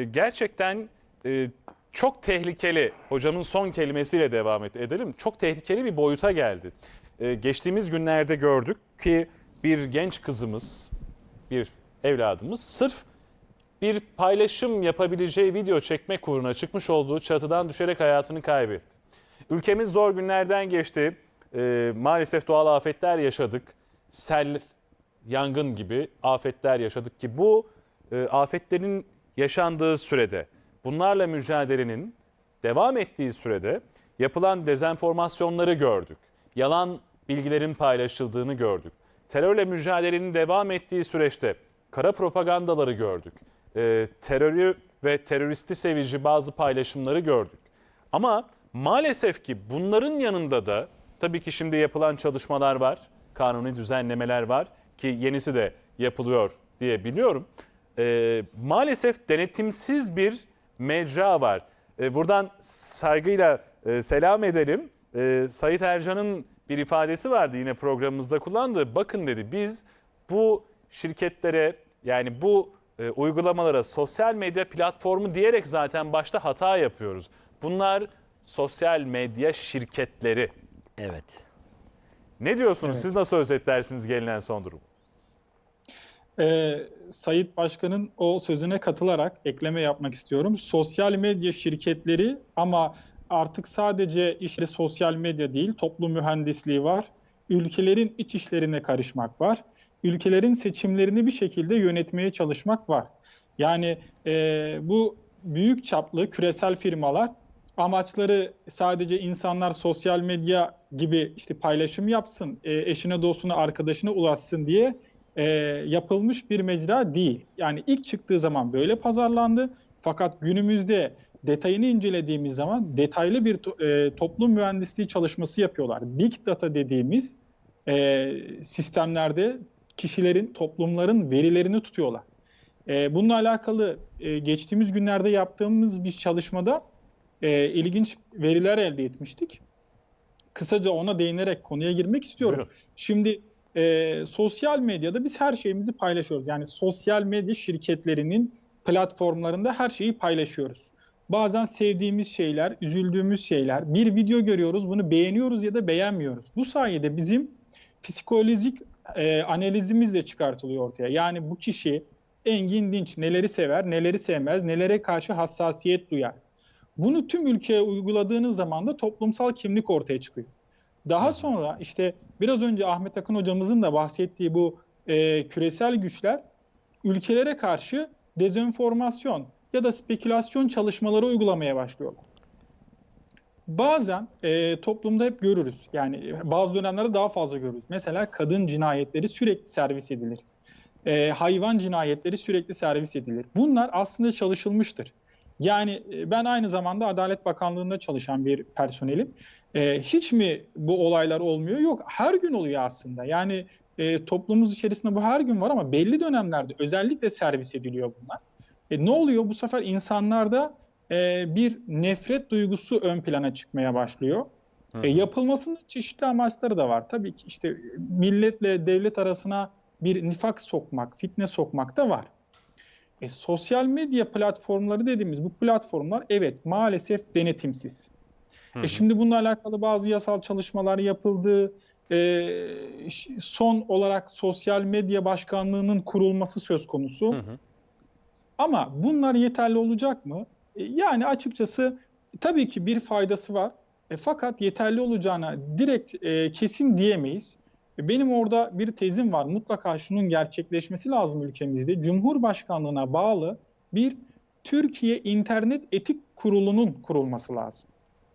e, gerçekten e, çok tehlikeli, hocamın son kelimesiyle devam edelim, çok tehlikeli bir boyuta geldi. E, geçtiğimiz günlerde gördük ki bir genç kızımız, bir evladımız sırf bir paylaşım yapabileceği video çekmek uğruna çıkmış olduğu çatıdan düşerek hayatını kaybetti. Ülkemiz zor günlerden geçti. Ee, maalesef doğal afetler yaşadık. Sel, yangın gibi afetler yaşadık ki bu e, afetlerin yaşandığı sürede, bunlarla mücadelenin devam ettiği sürede yapılan dezenformasyonları gördük. Yalan bilgilerin paylaşıldığını gördük. Terörle mücadelenin devam ettiği süreçte kara propagandaları gördük. Ee, terörü ve teröristi sevici bazı paylaşımları gördük. Ama maalesef ki bunların yanında da tabii ki şimdi yapılan çalışmalar var, kanuni düzenlemeler var ki yenisi de yapılıyor diye biliyorum. Ee, maalesef denetimsiz bir mecra var. Ee, buradan saygıyla e, selam edelim. Ee, Sayit Ercan'ın bir ifadesi vardı yine programımızda kullandığı. Bakın dedi biz bu şirketlere yani bu e, uygulamalara sosyal medya platformu diyerek zaten başta hata yapıyoruz. Bunlar sosyal medya şirketleri. Evet. Ne diyorsunuz? Evet. Siz nasıl özetlersiniz gelinen son durum? Ee, Sayit Başkan'ın o sözüne katılarak ekleme yapmak istiyorum. Sosyal medya şirketleri ama artık sadece işte sosyal medya değil, toplum mühendisliği var. Ülkelerin iç işlerine karışmak var. Ülkelerin seçimlerini bir şekilde yönetmeye çalışmak var. Yani e, bu büyük çaplı küresel firmalar amaçları sadece insanlar sosyal medya gibi işte paylaşım yapsın, e, eşine, dostuna, arkadaşına ulaşsın diye e, yapılmış bir mecra değil. Yani ilk çıktığı zaman böyle pazarlandı. Fakat günümüzde detayını incelediğimiz zaman detaylı bir to- e, toplum mühendisliği çalışması yapıyorlar. Big data dediğimiz e, sistemlerde kişilerin, toplumların verilerini tutuyorlar. E, bununla alakalı e, geçtiğimiz günlerde yaptığımız bir çalışmada e, ilginç veriler elde etmiştik. Kısaca ona değinerek konuya girmek istiyorum. Buyurun. Şimdi e, sosyal medyada biz her şeyimizi paylaşıyoruz. Yani sosyal medya şirketlerinin platformlarında her şeyi paylaşıyoruz. Bazen sevdiğimiz şeyler, üzüldüğümüz şeyler, bir video görüyoruz, bunu beğeniyoruz ya da beğenmiyoruz. Bu sayede bizim psikolojik e, analizimiz de çıkartılıyor ortaya. Yani bu kişi Engin Dinç neleri sever, neleri sevmez, nelere karşı hassasiyet duyar. Bunu tüm ülkeye uyguladığınız zaman da toplumsal kimlik ortaya çıkıyor. Daha sonra işte biraz önce Ahmet Akın hocamızın da bahsettiği bu e, küresel güçler ülkelere karşı dezenformasyon ya da spekülasyon çalışmaları uygulamaya başlıyorlar. Bazen e, toplumda hep görürüz. Yani bazı dönemlerde daha fazla görürüz. Mesela kadın cinayetleri sürekli servis edilir. E, hayvan cinayetleri sürekli servis edilir. Bunlar aslında çalışılmıştır. Yani e, ben aynı zamanda Adalet Bakanlığı'nda çalışan bir personelim. E, hiç mi bu olaylar olmuyor? Yok, her gün oluyor aslında. Yani e, toplumumuz içerisinde bu her gün var ama belli dönemlerde özellikle servis ediliyor bunlar. E, ne oluyor? Bu sefer insanlarda e, bir nefret duygusu ön plana çıkmaya başlıyor. E, yapılmasının çeşitli amaçları da var. Tabii ki işte milletle devlet arasına bir nifak sokmak, fitne sokmak da var. E, sosyal medya platformları dediğimiz bu platformlar evet maalesef denetimsiz. E, şimdi bununla alakalı bazı yasal çalışmalar yapıldı. E, son olarak sosyal medya başkanlığının kurulması söz konusu. Hı hı. Ama bunlar yeterli olacak mı? E, Yani açıkçası tabii ki bir faydası var. E, fakat yeterli olacağına direkt e, kesin diyemeyiz. E, Benim orada bir tezim var. Mutlaka şunun gerçekleşmesi lazım ülkemizde. Cumhurbaşkanlığına bağlı bir Türkiye İnternet Etik Kurulu'nun kurulması lazım.